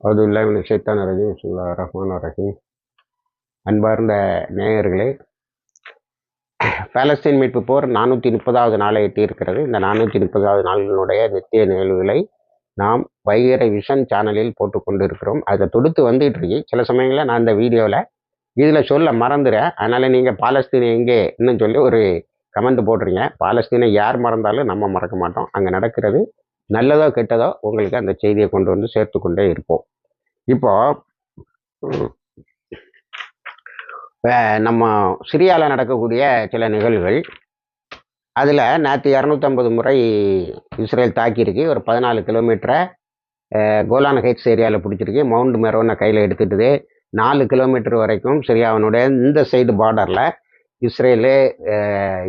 அது இல்லாமல் சைத்தான் ரஜீம். சுல்லா ரஹ்மான் ரஹீம். அன்பார்ந்த நேயர்களே பாலஸ்தீன் மீட்பு போர் நானூற்றி முப்பதாவது நாளை எட்டி இருக்கிறது இந்த நானூற்றி முப்பதாவது நாளினுடைய நித்திய நிகழ்வுகளை நாம் வைகரை விஷன் சேனலில் போட்டு கொண்டு இருக்கிறோம் அதை தொடுத்து வந்துட்டு இருக்கு சில சமயங்களில் நான் இந்த வீடியோவில் இதில் சொல்ல மறந்துடுறேன் அதனால் நீங்கள் பாலஸ்தீனை எங்கே இன்னும் சொல்லி ஒரு கமெண்ட் போடுறீங்க பாலஸ்தீனை யார் மறந்தாலும் நம்ம மறக்க மாட்டோம். அங்கே நடக்கிறது நல்லதோ கெட்டதோ உங்களுக்கு அந்த செய்தியை கொண்டு வந்து சேர்த்து கொண்டே இருப்போம். இப்போ நம்ம சிரியாவில் நடக்கக்கூடிய சில நிகழ்வுகள் அதில் நேற்று இரநூத்தம்பது முறை இஸ்ரேல் தாக்கியிருக்கு ஒரு பதினாலு கிலோமீட்டரை கோலான் ஹைட்ஸ் ஏரியாவில் பிடிச்சிருக்கு மவுண்ட் மெரோனை கையில் எடுத்துட்டுது. நாலு கிலோமீட்டர் வரைக்கும் சிரியாவினுடைய இந்த சைடு பார்டரில் இஸ்ரேலு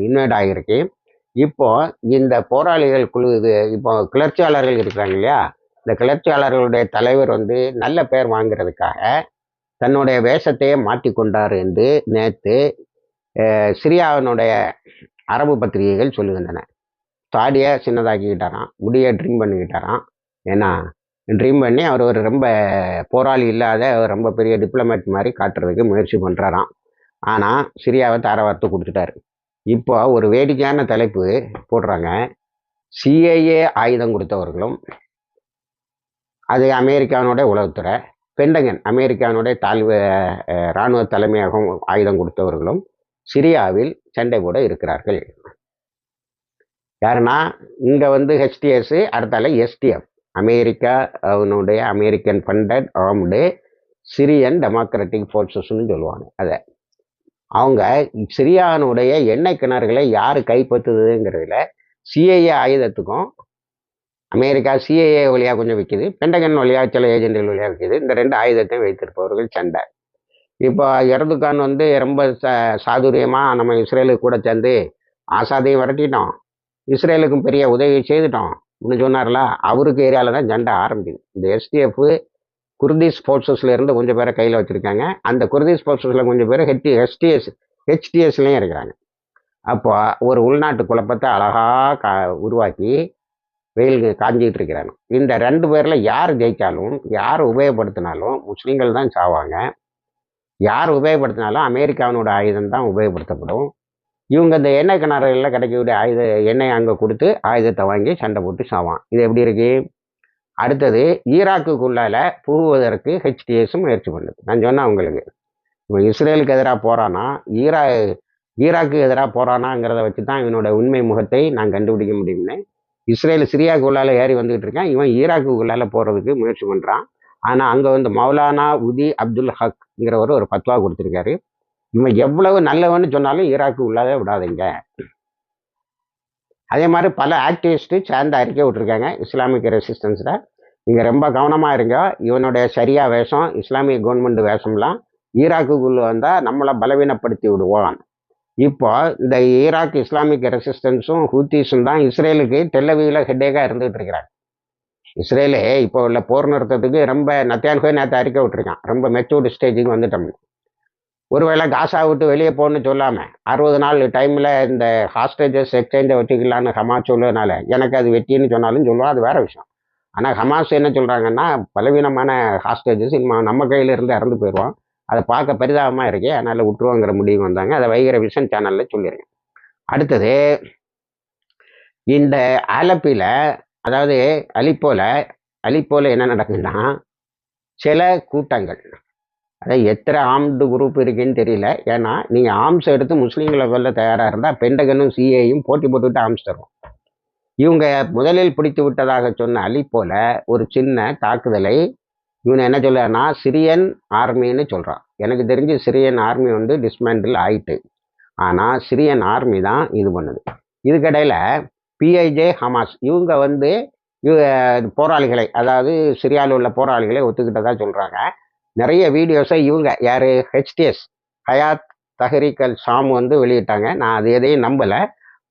இன்வைட் ஆகியிருக்கு. இப்போ இந்த போராளிகள் குழு இது இப்போ கிளர்ச்சியாளர்கள் இருக்கிறாங்க இல்லையா? இந்த கிளர்ச்சியாளர்களுடைய தலைவர் வந்து நல்ல பேர் வாங்குறதுக்காக தன்னுடைய வேஷத்தையே மாற்றிக்கொண்டார் என்று நேற்று சிரியாவினுடைய அரபு பத்திரிகைகள் சொல்லுகின்றன. தாடியை சின்னதாக்கிக்கிட்டாராம் முடியை ட்ரீம் பண்ணிக்கிட்டாராம். ஏன்னா ட்ரீம் பண்ணி அவர் ஒரு ரொம்ப போராளி இல்லாத ரொம்ப பெரிய டிப்ளமேட் மாதிரி காட்டுறதுக்கு முயற்சி பண்ணுறாராம் ஆனால் சிரியாவை தாரவார்த்து கொடுத்துட்டாரு. இப்போ ஒரு வேடிக்கையான தலைப்பு போடுறாங்க. சிஐஏ ஆயுதம் கொடுத்தவர்களும் அது அமெரிக்காவினுடைய உளவுத்துறை பெண்டகன் அமெரிக்காவினுடைய தாழ்வு இராணுவ தலைமையகம் ஆயுதம் கொடுத்தவர்களும் சிரியாவில் சண்டை போட இருக்கிறார்கள். யாருன்னா இங்கே வந்து ஹெச்டிஎஸ் அடுத்தால எஸ்டிஎஃப் அமெரிக்கா அவனுடைய American funded armed Syrian democratic ஃபோர்ஸஸ்னு சொல்லுவாங்க. அதை அவங்க சிரியானுடைய எண்ணெய் கிணறுகளை யார் கைப்பற்றுதுங்கிறதுல சிஐஏ ஆயுதத்துக்கும் அமெரிக்கா சிஐஏ வழியாக கொஞ்சம் விற்கிது பெண்டகன் வழியாக சில ஏஜென்ட்கள் வழியாக விற்கிது இந்த ரெண்டு ஆயுதத்தையும் வைத்திருப்பவர்கள் சண்டை. இப்போ எர்துகான் வந்து ரொம்ப ச சாதுரியமாக நம்ம இஸ்ரேலுக்கு கூட சேர்ந்து ஆசாதையும் விரட்டிட்டோம். இஸ்ரேலுக்கும் பெரிய உதவி செய்துட்டோம். அப்படின்னு சொன்னார்ல அவருக்கு ஏரியாவில் தான் சண்டை ஆரம்பிக்குது. இந்த எஸ்டிஎஃப் குர்திஸ் ஃபோர்ஸஸில் இருந்து கொஞ்சம் பேரை கையில் வச்சுருக்காங்க. அந்த குர்திஸ் ஃபோர்ஸஸில் கொஞ்சம் பேர் ஹெச்டி ஹெச்டிஎஸ் ஹெச்டிஎஸ்லேயும் இருக்கிறாங்க. அப்போ ஒரு உள்நாட்டு குழப்பத்தை அழகாக கா உருவாக்கி வெயில் காஞ்சிக்கிட்டு இருக்கிறாங்க. இந்த ரெண்டு பேரில் யார் ஜெயித்தாலும் யார் உபயோகப்படுத்தினாலும் முஸ்லீம்கள் தான் சாவாங்க. யார் உபயோகப்படுத்தினாலும் அமெரிக்காவினோட ஆயுதம் தான் உபயோகப்படுத்தப்படும். இவங்க இந்த எண்ணெய் கிணறுகளில் கிடைக்கக்கூடிய ஆயுத எண்ணெய் அங்கே கொடுத்து ஆயுதத்தை வாங்கி சண்டை போட்டு சாவான். இது எப்படி இருக்குது அடுத்தது ஈராக்குக்குள்ளால புகுவதற்கு ஹெச்டிஎஸும் முயற்சி பண்ணுது. நான் சொன்னேன் உங்களுக்கு இவன் இஸ்ரேலுக்கு எதிராக போறானா ஈரா ஈராக்கு எதிராக போறானாங்கிறத வச்சு தான் இவனோட உண்மை முகத்தை நான் கண்டுபிடிக்க முடியும்னு. இஸ்ரேல் சிரியாக்குள்ளால ஏறி வந்துகிட்டு இருக்கான். இவன் ஈராக்குக்குள்ளால போகிறதுக்கு முயற்சி பண்ணுறான் ஆனால் அங்கே வந்து மௌலானா உதி அப்துல் ஹக்ங்கிறவர் ஒரு பத்வா கொடுத்துருக்காரு. இவன் எவ்வளவு நல்லவன்னு சொன்னாலும் ஈராக்கு உள்ளாத விடாதீங்க. அதே மாதிரி பல ஆக்டிவிஸ்ட்டு சேர்ந்து அறிக்கை விட்டுருக்காங்க இஸ்லாமிக் ரெசிஸ்டன்ஸில் நீங்கள் ரொம்ப கவனமாக இருங்க. இவனுடைய சரியா வேஷம் இஸ்லாமிய கவர்மெண்ட் வேஷம்லாம் ஈராக்குக்குள்ளே வந்தால் நம்மளை பலவீனப்படுத்தி விடுவோம் இப்போ இந்த ஈராக் இஸ்லாமிக் ரெசிஸ்டன்ஸும் ஹூத்திஸும் தான் இஸ்ரேலுக்கு டெல்லவியில் ஹெட்டேக்காக இருந்துகிட்டு இருக்கிறாங்க. இஸ்ரேலே இப்போ உள்ள போர் நிறுத்தத்துக்கு ரொம்ப நத்தியானுக்கே நேற்று அறிக்கை விட்டுருக்கான். ரொம்ப மெச்சூர்டு ஸ்டேஜுக்கு வந்துட்டோம். ஒருவேளை காசா விட்டு வெளியே போகணும்னு சொல்லாமல் அறுபது நாள் டைமில் இந்த ஹாஸ்டேஜஸ் எக்ஸ்சேஞ்சை வச்சுக்கலான்னு ஹமாஸ் சொல்லுறதுனால எனக்கு அது வெட்டின்னு சொன்னாலும் சொல்லுவோம் அது வேறு விஷயம். ஆனால் ஹமாஸ் என்ன சொல்கிறாங்கன்னா பலவீனமான ஹாஸ்டேஜஸ் இனிமே நம்ம கையிலிருந்து இறந்து போயிடுவோம் அதை பார்க்க பரிதாபமாக இருக்கே அதனால் விட்டுருவோங்கிற முடிவு வந்தாங்க. அதை வைகிற விஷன் சேனலில் சொல்லியிருக்கேன் அடுத்தது இந்த அலப்பியில் அதாவது அலிப்போல அலிப்போல என்ன நடக்குதுன்னா சில கூட்டங்கள். அதான் எத்தனை ஆம்டு குரூப் இருக்குன்னு தெரியல. ஏன்னா நீங்கள் ஆம்ஸ் எடுத்து முஸ்லீம்களை கொல்ல தயாராக இருந்தால் பெண்டகனும் சிஏயும் போட்டி போட்டுவிட்டு ஆர்ம்ஸ் தரும் இவங்க முதலில் பிடித்து விட்டதாக சொன்ன அலி போல ஒரு சின்ன தாக்குதலை இவன் என்ன சொல்லனா சிரியன் ஆர்மின்னு சொல்கிறான் எனக்கு தெரிஞ்சு சிரியன் ஆர்மி வந்து டிஸ்மேண்டில் ஆயிட்டு. ஆனால் சிரியன் ஆர்மி தான் இது பண்ணுது. இதுக்கடையில் பிஐஜே ஹமாஸ் இவங்க வந்து இவ- போராளிகளை அதாவது சிரியாவில் உள்ள போராளிகளை ஒத்துக்கிட்டதாக சொல்கிறாங்க நிறைய வீடியோஸை இவங்க யார்? ஹெச்டிஎஸ் ஹயாத் தஹரிக்கல் ஷாம் வந்து வெளியிட்டாங்க. நான் அது எதையும் நம்பலை.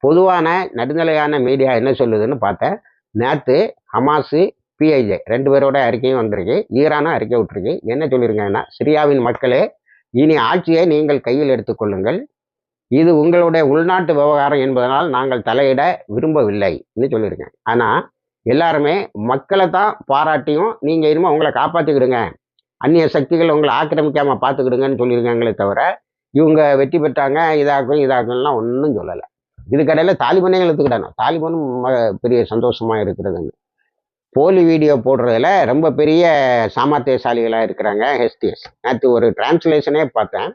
பொதுவான நடுநிலையான மீடியா என்ன சொல்லுதுன்னு பார்த்தேன். நேற்று ஹமாஸு பிஐஜே ரெண்டு பேரோட அறிக்கையும் வந்திருக்கு. ஈரானும் அறிக்கை விட்டுருக்கு. என்ன சொல்லியிருக்காங்கன்னா சிரியாவின் மக்களே இனி ஆட்சியை நீங்கள் கையில் எடுத்துக்கொள்ளுங்கள் இது உங்களுடைய உள்நாட்டு விவகாரம் என்பதனால் நாங்கள் தலையிட விரும்பவில்லைன்னு சொல்லியிருக்கேன். ஆனால் எல்லாருமே மக்களை தான் பாராட்டியும் நீங்கள் இனிமேல் உங்களை காப்பாற்றிக்கிடுங்க அந்நிய சக்திகள் உங்களை ஆக்கிரமிக்காமல் பார்த்துக்கிடுங்கன்னு சொல்லியிருக்காங்களே தவிர இவங்க வெற்றி பெற்றாங்க இதாக்கும் இதாக்கும்லாம் ஒன்றும் சொல்லலை. இதுக்கடையில் தாலிபனையும் எடுத்துக்கிட்டாங்க தாலிபனும் பெரிய சந்தோஷமாக இருக்கிறதுன்னு. போலி வீடியோ போடுறதுல ரொம்ப பெரிய சாமர்த்தியசாலிகளாக இருக்கிறாங்க ஹெஸ்டிஎஸ் நேற்று ஒரு டிரான்ஸ்லேஷனே பார்த்தேன்.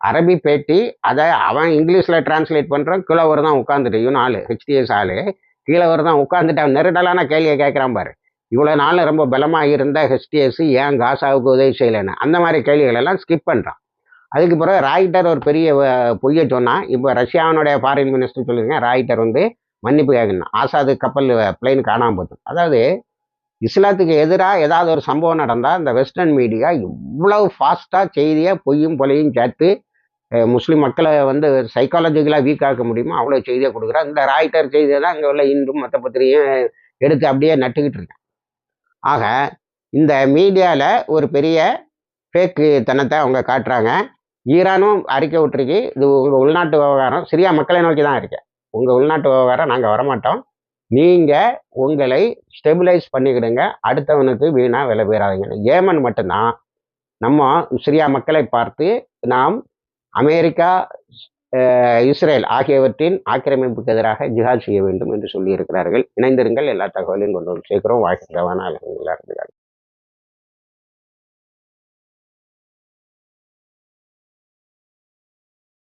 அரபி பேட்டி அதை அவன் இங்கிலீஷில் டிரான்ஸ்லேட் பண்ணுறான் கீழவர் தான் உட்காந்துட்டு இவன் ஆள் ஹெச்டிஎஸ் ஆளு. கீழவர் தான் உட்காந்துட்டு அவன் நெருடலான கேள்வியை கேட்குறான் பாரு. இவ்வளோ நாளில் ரொம்ப பலமாக இருந்த ஹெச்டிஎஸ் ஏன் காசாவுக்கு உதவி செய்யலைன்னு? அந்த மாதிரி கேள்விகளெல்லாம் ஸ்கிப் பண்ணுறான் அதுக்கு பிறகு ராய்டர் ஒரு பெரிய பொய்யை சொன்னால் இப்போ ரஷ்யாவினுடைய ஃபாரின் மினிஸ்டர் சொல்லியிருக்கேன் ராய்டர் வந்து மன்னிப்பு கேட்கணும் ஆசாது கப்பல் பிளைன் காணாமல் போச்சு அதாவது இஸ்லாத்துக்கு எதிராக ஏதாவது ஒரு சம்பவம் நடந்தால் இந்த வெஸ்டர்ன் மீடியா இவ்வளவு ஃபாஸ்ட்டாக செய்தியை பொய்யும் பொலையும் சேர்த்து முஸ்லீம் மக்களை வந்து சைக்காலஜிக்கலாக வீக் ஆக்க முடியுமோ அவ்வளோ செய்தியை கொடுக்குறான் இந்த ராய்டர் செய்தியை தான் இங்கே உள்ள இந்தும் மற்ற பத்திரிகையும் எடுத்து அப்படியே நட்டுக்கிட்டு இருக்கேன் ஆக இந்த மீடியாவில் ஒரு பெரிய ஃபேக்கு தனத்தை அவங்க காட்டுறாங்க. ஈரானும் அறிக்கை விட்டுருக்கு. இது உங்கள் உள்நாட்டு விவகாரம். சிரியா மக்களை நோக்கி தான் இருக்கேன் உங்கள் உள்நாட்டு விவகாரம் நாங்கள் வரமாட்டோம். நீங்கள் உங்களை ஸ்டெபிலைஸ் பண்ணிக்கிடுங்க. அடுத்தவனுக்கு வீணாக விலை போயிடாதீங்க ஏமன் மட்டும்தான். நம்ம சிரியா மக்களை பார்த்து நாம் அமெரிக்கா இஸ்ரேல் ஆகியவற்றின் ஆக்கிரமிப்புக்கு எதிராக ஜிஹாத் செய்ய வேண்டும் என்று சொல்லியிருக்கிறார்கள். இணைந்திருங்கள். எல்லா தகவலையும் கொண்டு வந்து சேர்க்கிறோம். வாழ்க்கை ரவானா